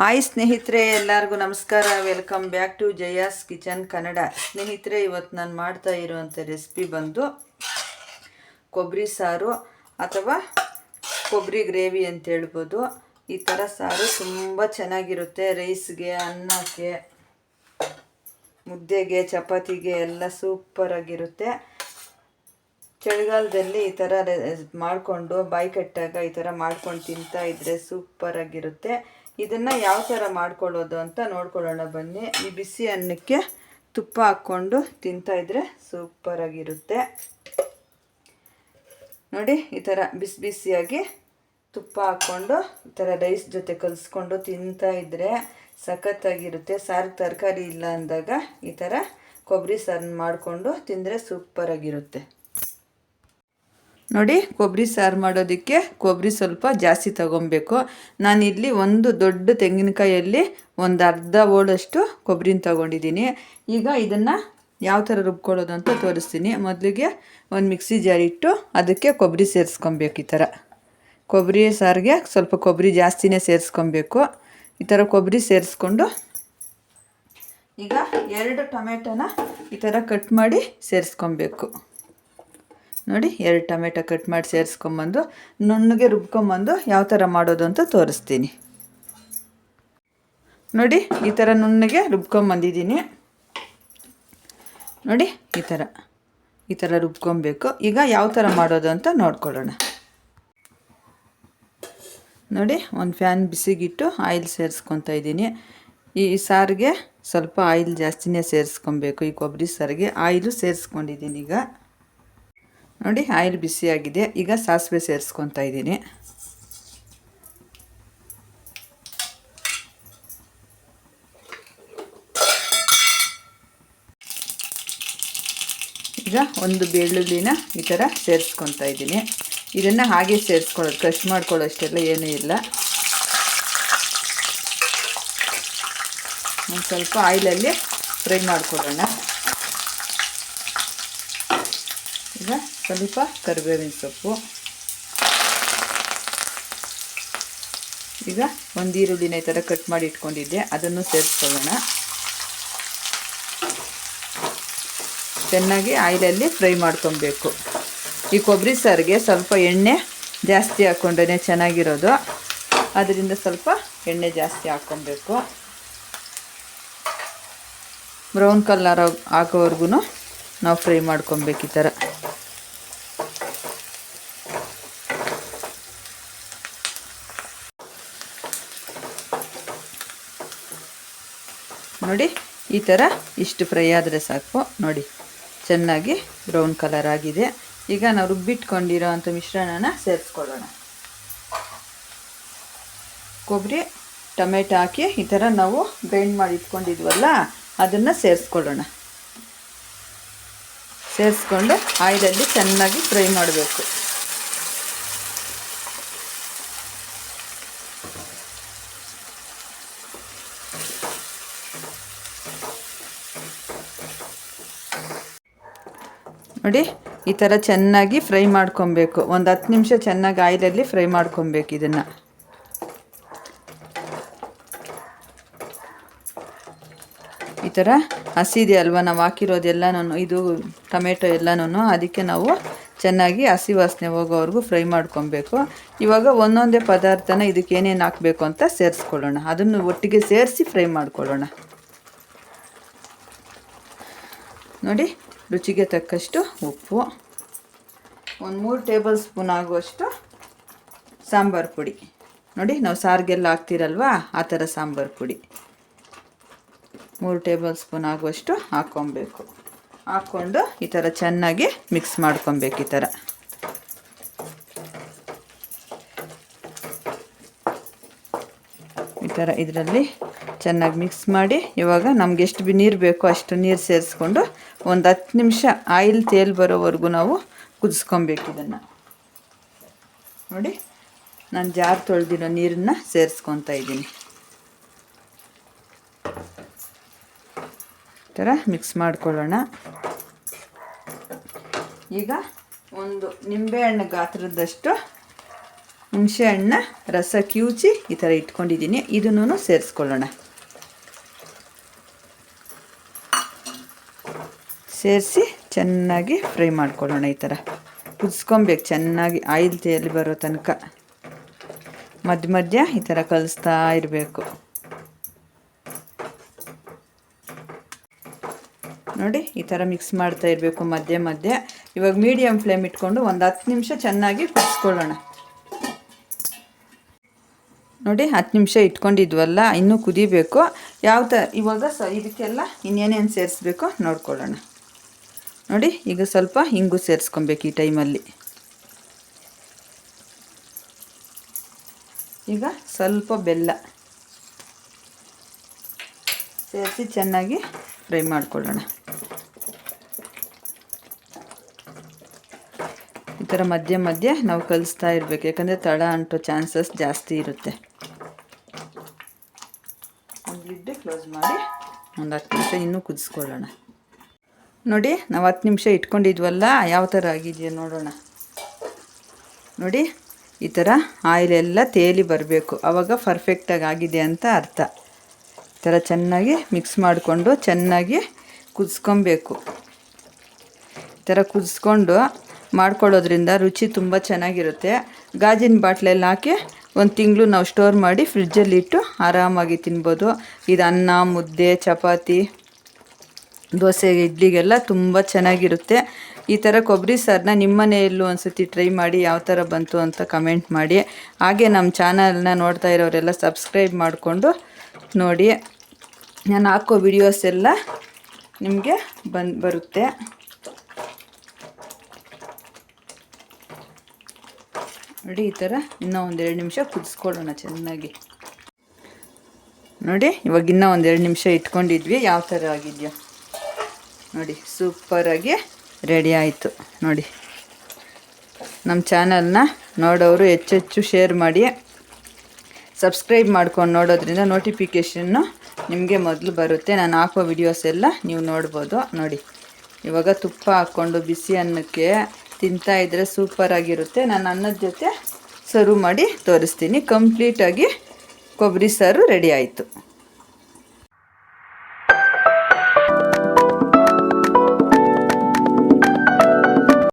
Hi ಸ್ನೇಹಿತರೆ, ಎಲ್ಲರಿಗೂ ನಮಸ್ಕಾರ. Welcome back to Jaya's kitchen Kannada ಸ್ನೇಹಿತರೆ ಇವತ್ತು ನಾನು ಮಾಡ್ತಾ ಇರುವಂಥ ರೆಸಿಪಿ ಬಂದು ಕೊಬ್ಬರಿ ಸಾರು ಅಥವಾ ಕೊಬ್ಬರಿ ಗ್ರೇವಿ ಅಂತ ಹೇಳ್ಬೋದು. ಈ ಥರ ಸಾರು ತುಂಬ ಚೆನ್ನಾಗಿರುತ್ತೆ. ರೈಸ್ಗೆ ಅನ್ನಕ್ಕೆ, ಮುದ್ದೆಗೆ, ಚಪಾತಿಗೆ ಎಲ್ಲ ಸೂಪರಾಗಿರುತ್ತೆ ಚಳಿಗಾಲದಲ್ಲಿ ಈ ಥರ ಮಾಡಿಕೊಂಡು ಬಾಯಿ ಕಟ್ಟಾಗ ಈ ಥರ ಮಾಡ್ಕೊಂಡು ತಿಂತಾ ಸೂಪರ್ ಸೂಪರಾಗಿರುತ್ತೆ ಇದನ್ನು ಯಾವ ಥರ ಮಾಡ್ಕೊಳ್ಳೋದು ಅಂತ ನೋಡ್ಕೊಳ್ಳೋಣ ಬನ್ನಿ. ಈ ಬಿಸಿ ಅನ್ನಕ್ಕೆ ತುಪ್ಪ ಹಾಕ್ಕೊಂಡು ತಿಂತಾ ಸೂಪರ್ ಸೂಪರಾಗಿರುತ್ತೆ ನೋಡಿ, ಈ ಥರ ಬಿಸಿ ಬಿಸಿಯಾಗಿ ತುಪ್ಪ ಹಾಕ್ಕೊಂಡು ಈ ಥರ ರೈಸ್ ಜೊತೆ ಕಲಿಸ್ಕೊಂಡು ತಿಂತಾ ಇದ್ರೆ ಸಖತ್ತಾಗಿರುತ್ತೆ. ಸಾರು ತರಕಾರಿ ಇಲ್ಲ ಅಂದಾಗ ಈ ಥರ ಕೊಬ್ಬರಿ ಸಾರನ್ನ ಮಾಡಿಕೊಂಡು ತಿಂದರೆ ಸೂಪರಾಗಿರುತ್ತೆ ನೋಡಿ ಕೊಬ್ಬರಿ ಸಾರು ಮಾಡೋದಕ್ಕೆ ಕೊಬ್ಬರಿ ಸ್ವಲ್ಪ ಜಾಸ್ತಿ ತಗೊಬೇಕು. ನಾನಿಲ್ಲಿ ಒಂದು ದೊಡ್ಡ ತೆಂಗಿನಕಾಯಲ್ಲಿ ಒಂದು ಅರ್ಧ ಓಳಷ್ಟು ಕೊಬ್ಬರಿನ ತಗೊಂಡಿದ್ದೀನಿ. ಈಗ ಇದನ್ನು ಯಾವ ಥರ ರುಬ್ಕೊಳ್ಳೋದು ಅಂತ ತೋರಿಸ್ತೀನಿ. ಮೊದಲಿಗೆ ಒಂದು ಮಿಕ್ಸಿ ಜಾರಿಟ್ಟು ಅದಕ್ಕೆ ಕೊಬ್ಬರಿ ಸೇರಿಸ್ಕೊಬೇಕು ಈ ಥರ ಕೊಬ್ಬರಿ ಸಾರಿಗೆ ಸ್ವಲ್ಪ ಕೊಬ್ಬರಿ ಜಾಸ್ತಿನೇ ಸೇರಿಸ್ಕೊಬೇಕು. ಈ ಥರ ಕೊಬ್ಬರಿ ಸೇರಿಸ್ಕೊಂಡು ಈಗ ಎರಡು ಟೊಮೆಟೊನ ಈ ಥರ ಕಟ್ ಮಾಡಿ ಸೇರಿಸ್ಕೊಬೇಕು. ನೋಡಿ, ಎರಡು ಟೊಮೆಟೊ ಕಟ್ ಮಾಡಿ ಸೇರಿಸ್ಕೊಂಬಂದು, ನುಣ್ಣಗೆ ರುಬ್ಕೊಂಬಂದು ಯಾವ ಥರ ಮಾಡೋದು ಅಂತ ತೋರಿಸ್ತೀನಿ. ನೋಡಿ, ಈ ಥರ ನುಣ್ಣಗೆ ರುಬ್ಕೊಂಬಂದಿದ್ದೀನಿ. ನೋಡಿ, ಈ ಥರ ಈ ಥರ ರುಬ್ಕೊಬೇಕು. ಈಗ ಯಾವ ಥರ ಮಾಡೋದು ಅಂತ ನೋಡ್ಕೊಳ್ಳೋಣ. ನೋಡಿ, ಒಂದು ಫ್ಯಾನ್ ಬಿಸಿಗಿಟ್ಟು ಆಯಿಲ್ ಸೇರಿಸ್ಕೊತಾ ಇದ್ದೀನಿ. ಈ ಸಾರಿಗೆ ಸ್ವಲ್ಪ ಆಯಿಲ್ ಜಾಸ್ತಿನೇ ಸೇರಿಸ್ಕೊಬೇಕು, ಈ ಕೊಬ್ಬರಿ ಸಾರಿಗೆ. ಆಯಿಲು ಸೇರಿಸ್ಕೊಂಡಿದ್ದೀನಿ ಈಗ. ನೋಡಿ, ಆಯಿಲ್ ಬಿಸಿಯಾಗಿದೆ ಈಗ ಸಾಸಿವೆ ಸೇರಿಸ್ಕೊತಾ ಇದ್ದೀನಿ. ಈಗ ಒಂದು ಬೆಳ್ಳುಳ್ಳಿನ ಈ ಥರ ಸೇರಿಸ್ಕೊತಾ ಇದ್ದೀನಿ. ಇದನ್ನು ಹಾಗೆ ಸೇರಿಸ್ಕೊಳ್ಳೋದು ಕ್ರಶ್ ಮಾಡ್ಕೊಳ್ಳೋಷ್ಟೆಲ್ಲ ಏನೂ ಇಲ್ಲ. ಒಂದು ಸ್ವಲ್ಪ ಆಯಿಲಲ್ಲಿ ಫ್ರೈ ಮಾಡ್ಕೊಳ್ಳೋಣ. ಈಗ ಸ್ವಲ್ಪ ಕರಿಬೇವಿನ ಸೊಪ್ಪು. ಈಗ ಒಂದು ಈರುಳ್ಳಿನ ಈ ಥರ ಕಟ್ ಮಾಡಿ ಇಟ್ಕೊಂಡಿದ್ದೆ, ಅದನ್ನು ಸೇರಿಸ್ಕೊಳ್ಳೋಣ. ಚೆನ್ನಾಗಿ ಆಯಿಲಲ್ಲಿ ಫ್ರೈ ಮಾಡ್ಕೊಬೇಕು. ಈ ಕೊಬ್ಬರಿ ಸಾರಿಗೆ ಸ್ವಲ್ಪ ಎಣ್ಣೆ ಜಾಸ್ತಿ ಹಾಕ್ಕೊಂಡ್ರೆ ಚೆನ್ನಾಗಿರೋದು. ಅದರಿಂದ ಸ್ವಲ್ಪ ಎಣ್ಣೆ ಜಾಸ್ತಿ ಹಾಕ್ಕೊಬೇಕು. ಬ್ರೌನ್ ಕಲರ್ ಆಗೋವರೆಗೂ ನಾವು ಫ್ರೈ ಮಾಡ್ಕೊಬೇಕು ಈ ಥರ ನೋಡಿ, ಈ ಥರ ಇಷ್ಟು ಫ್ರೈ ಆದರೆ ಸಾಕು. ನೋಡಿ, ಚೆನ್ನಾಗಿ ಬ್ರೌನ್ ಕಲರ್ ಆಗಿದೆ. ಈಗ ನಾವು ರುಬ್ಬಿಟ್ಕೊಂಡಿರೋ ಅಂಥ ಮಿಶ್ರಣನ ಸೇರಿಸ್ಕೊಳ್ಳೋಣ. ಕೊಬ್ಬರಿ, ಟೊಮೆಟೊ ಹಾಕಿ ಈ ಥರ ನಾವು ಗ್ರೈಂಡ್ ಮಾಡಿ ಇಟ್ಕೊಂಡಿದ್ವಲ್ಲ, ಅದನ್ನು ಸೇರಿಸ್ಕೊಳ್ಳೋಣ. ಸೇರಿಸ್ಕೊಂಡು ಆಯಿಲಲ್ಲಿ ಚೆನ್ನಾಗಿ ಫ್ರೈ ಮಾಡಬೇಕು. ನೋಡಿ, ಈ ಥರ ಚೆನ್ನಾಗಿ ಫ್ರೈ ಮಾಡ್ಕೊಬೇಕು. ಒಂದು ಹತ್ತು ನಿಮಿಷ ಚೆನ್ನಾಗಿ ಆಯಿಲಲ್ಲಿ ಫ್ರೈ ಮಾಡ್ಕೊಬೇಕು ಇದನ್ನು. ಈ ಥರ ಹಸಿದೆ ಅಲ್ವಾ? ನಾವು ಹಾಕಿರೋದೆಲ್ಲನೂ ಇದು ಟೊಮೆಟೊ ಎಲ್ಲನೂ ಅದಕ್ಕೆ ನಾವು ಚೆನ್ನಾಗಿ ಹಸಿ ವಾಸನೆ ಹೋಗೋವರೆಗೂ ಫ್ರೈ ಮಾಡ್ಕೊಬೇಕು. ಇವಾಗ ಒಂದೊಂದೇ ಪದಾರ್ಥನ ಇದಕ್ಕೆ ಏನೇನು ಹಾಕಬೇಕು ಅಂತ ಸೇರಿಸ್ಕೊಳ್ಳೋಣ. ಅದನ್ನು ಒಟ್ಟಿಗೆ ಸೇರಿಸಿ ಫ್ರೈ ಮಾಡ್ಕೊಳ್ಳೋಣ. ನೋಡಿ ರುಚಿಗೆ ತಕ್ಕಷ್ಟು ಉಪ್ಪು. ಒಂದು ಮೂರು ಟೇಬಲ್ ಸ್ಪೂನ್ ಆಗುವಷ್ಟು ಸಾಂಬಾರು ಪುಡಿ. ನೋಡಿ, ನಾವು ಸಾರಿಗೆಲ್ಲ ಹಾಕ್ತಿರಲ್ವಾ? ಆ ಥರ ಸಾಂಬಾರು ಪುಡಿ. ಮೂರು ಟೇಬಲ್ ಸ್ಪೂನ್ ಆಗುವಷ್ಟು ಹಾಕ್ಕೊಬೇಕು. ಹಾಕ್ಕೊಂಡು ಈ ಥರ ಚೆನ್ನಾಗಿ ಮಿಕ್ಸ್ ಮಾಡ್ಕೊಬೇಕು ಈ ಥರ. ಈ ಥರ ಇದರಲ್ಲಿ ಚೆನ್ನಾಗಿ ಮಿಕ್ಸ್ ಮಾಡಿ ಇವಾಗ ನಮ್ಗೆ ಎಷ್ಟು ಬಿ ನೀರು ಬೇಕೋ ಅಷ್ಟು ನೀರು ಸೇರಿಸ್ಕೊಂಡು ಒಂದು ಹತ್ತು ನಿಮಿಷ ಆಯಿಲ್ ತೇಲ್ ಬರೋವರೆಗೂ ನಾವು ಕುದಿಸ್ಕೊಬೇಕು ಇದನ್ನು. ನೋಡಿ, ನಾನು ಜಾರ್ ತೊಳೆದಿರೋ ನೀರನ್ನ ಸೇರಿಸ್ಕೊತಾ ಇದ್ದೀನಿ. ಈ ಥರ ಮಿಕ್ಸ್ ಮಾಡ್ಕೊಳ್ಳೋಣ. ಈಗ ಒಂದು ನಿಂಬೆಹಣ್ಣು ಗಾತ್ರದಷ್ಟು ಹುಣಸೆ ಹಣ್ಣ ರಸ ಕಿವುಚಿ ಈ ಥರ ಇಟ್ಕೊಂಡಿದ್ದೀನಿ. ಇದನ್ನು ಸೇರಿಸ್ಕೊಳ್ಳೋಣ. ಸೇರಿಸಿ ಚೆನ್ನಾಗಿ ಫ್ರೈ ಮಾಡ್ಕೊಳ್ಳೋಣ ಈ ಥರ. ಕುದಿಸ್ಕೊಬೇಕು, ಚೆನ್ನಾಗಿ ಆಯಿಲ್ ತೇಲಿ ಬರೋ ತನಕ. ಮಧ್ಯ ಮಧ್ಯ ಈ ಥರ ಕಲಿಸ್ತಾ ಇರಬೇಕು. ನೋಡಿ, ಈ ಥರ ಮಿಕ್ಸ್ ಮಾಡ್ತಾ ಇರಬೇಕು ಮಧ್ಯ ಮಧ್ಯೆ. ಇವಾಗ ಮೀಡಿಯಮ್ ಫ್ಲೇಮ್ ಇಟ್ಕೊಂಡು ಒಂದು ಹತ್ತು ನಿಮಿಷ ಚೆನ್ನಾಗಿ ಕುದಿಸ್ಕೊಳ್ಳೋಣ. ನೋಡಿ, ಹತ್ತು ನಿಮಿಷ ಇಟ್ಕೊಂಡಿದ್ವಲ್ಲ, ಇನ್ನೂ ಕುದಿಬೇಕು. ಯಾವ ಥರ ಇವಾಗ ಸ, ಇದಕ್ಕೆಲ್ಲ ಇನ್ನೇನೇನು ಸೇರಿಸ್ಬೇಕು ನೋಡ್ಕೊಳ್ಳೋಣ. ನೋಡಿ, ಈಗ ಸ್ವಲ್ಪ ಹಿಂಗು ಸೇರಿಸ್ಕೊಬೇಕು ಈ ಟೈಮಲ್ಲಿ. ಈಗ ಸ್ವಲ್ಪ ಬೆಲ್ಲ ಸೇರಿಸಿ ಚೆನ್ನಾಗಿ ಫ್ರೈ ಮಾಡ್ಕೊಳ್ಳೋಣ. ಈ ಥರ ಮಧ್ಯೆ ಮಧ್ಯೆ ನಾವು ಕಲಿಸ್ತಾ ಇರಬೇಕು, ಯಾಕಂದರೆ ತಳ ಅಂಟೋ ಚಾನ್ಸಸ್ ಜಾಸ್ತಿ ಇರುತ್ತೆ. ಒಂದು ಕ್ಲೋಸ್ ಮಾಡಿ ಒಂದು ಹತ್ತು ನಿಮಿಷ ಇನ್ನೂ ಕುದಿಸ್ಕೊಳ್ಳೋಣ. ನೋಡಿ, ನಾವು ಹತ್ತು ನಿಮಿಷ ಇಟ್ಕೊಂಡಿದ್ವಲ್ಲ, ಯಾವ ಥರ ಆಗಿದೆಯೋ ನೋಡೋಣ. ನೋಡಿ, ಈ ಥರ ಆಯಿಲ್ ಎಲ್ಲ ತೇಲಿ ಬರಬೇಕು. ಆವಾಗ ಪರ್ಫೆಕ್ಟಾಗಿ ಆಗಿದೆ ಅಂತ ಅರ್ಥ. ಈ ಥರ ಚೆನ್ನಾಗಿ ಮಿಕ್ಸ್ ಮಾಡಿಕೊಂಡು ಚೆನ್ನಾಗಿ ಕುದಿಸ್ಕೊಬೇಕು. ಈ ಥರ ಕುದಿಸ್ಕೊಂಡು ಮಾಡ್ಕೊಳ್ಳೋದ್ರಿಂದ ರುಚಿ ತುಂಬ ಚೆನ್ನಾಗಿರುತ್ತೆ. ಗಾಜಿನ ಬಾಟ್ಲಲ್ಲಿ ಹಾಕಿ ಒಂದು ತಿಂಗಳು ನಾವು ಸ್ಟೋರ್ ಮಾಡಿ ಫ್ರಿಡ್ಜಲ್ಲಿಟ್ಟು ಆರಾಮಾಗಿ ತಿನ್ಬೋದು. ಇದು ಅನ್ನ, ಮುದ್ದೆ, ಚಪಾತಿ. ದೋಸೆ, ಇಡ್ಲಿಗೆಲ್ಲ ತುಂಬ ಚೆನ್ನಾಗಿರುತ್ತೆ. ಈ ಥರ ಕೊಬ್ಬರಿ ಸಾರನ್ನ ನಿಮ್ಮ ಮನೆಯಲ್ಲೂ ಒಂದ್ಸತಿ ಟ್ರೈ ಮಾಡಿ ಯಾವ ಥರ ಬಂತು ಅಂತ ಕಮೆಂಟ್ ಮಾಡಿ. ಹಾಗೆ ನಮ್ಮ ಚಾನಲ್ನ ನೋಡ್ತಾ ಇರೋರೆಲ್ಲ ಸಬ್ಸ್ಕ್ರೈಬ್ ಮಾಡಿಕೊಂಡು ನೋಡಿ. ನಾನು ಹಾಕೋ ವಿಡಿಯೋಸ್ ಎಲ್ಲ ನಿಮಗೆ ಬಂದು, ಬರುತ್ತೆ. ನೋಡಿ ಈ ಥರ ಇನ್ನೂ ಒಂದೆರಡು ನಿಮಿಷ ಕುದಿಸ್ಕೊಳ್ಳೋಣ ಚೆನ್ನಾಗಿ. ನೋಡಿ ಇವಾಗ ಇನ್ನೂ ಒಂದೆರಡು ನಿಮಿಷ ಇಟ್ಕೊಂಡಿದ್ವಿ. ಯಾವ ಥರ ಆಗಿದೆಯೋ. ನೋಡಿ ಸೂಪರಾಗಿ ರೆಡಿ ಆಯಿತು. ನೋಡಿ ನಮ್ಮ ಚಾನಲ್ನ ನೋಡೋರು ಹೆಚ್ಚೆಚ್ಚು ಶೇರ್ ಮಾಡಿ ಸಬ್ಸ್ಕ್ರೈಬ್ ಮಾಡ್ಕೊಂಡು ನೋಡೋದ್ರಿಂದ ನೋಟಿಫಿಕೇಷನ್ನು ನಿಮಗೆ ಮೊದಲು ಬರುತ್ತೆ. ನಾನು ಹಾಕೋ ವಿಡಿಯೋಸ್ ಎಲ್ಲ ನೀವು ನೋಡ್ಬೋದು. ನೋಡಿ, ಇವಾಗ ತುಪ್ಪ ಹಾಕ್ಕೊಂಡು ಬಿಸಿ ಅನ್ನಕ್ಕೆ ತಿಂತಾ ಇದ್ದರೆ ಸೂಪರಾಗಿರುತ್ತೆ ನಾನು ಅನ್ನದ ಜೊತೆ ಸರ್ವ್ ಮಾಡಿ ತೋರಿಸ್ತೀನಿ. ಕಂಪ್ಲೀಟಾಗಿ ಕೊಬ್ಬರಿ ಸಾರು ರೆಡಿ ಆಯಿತು.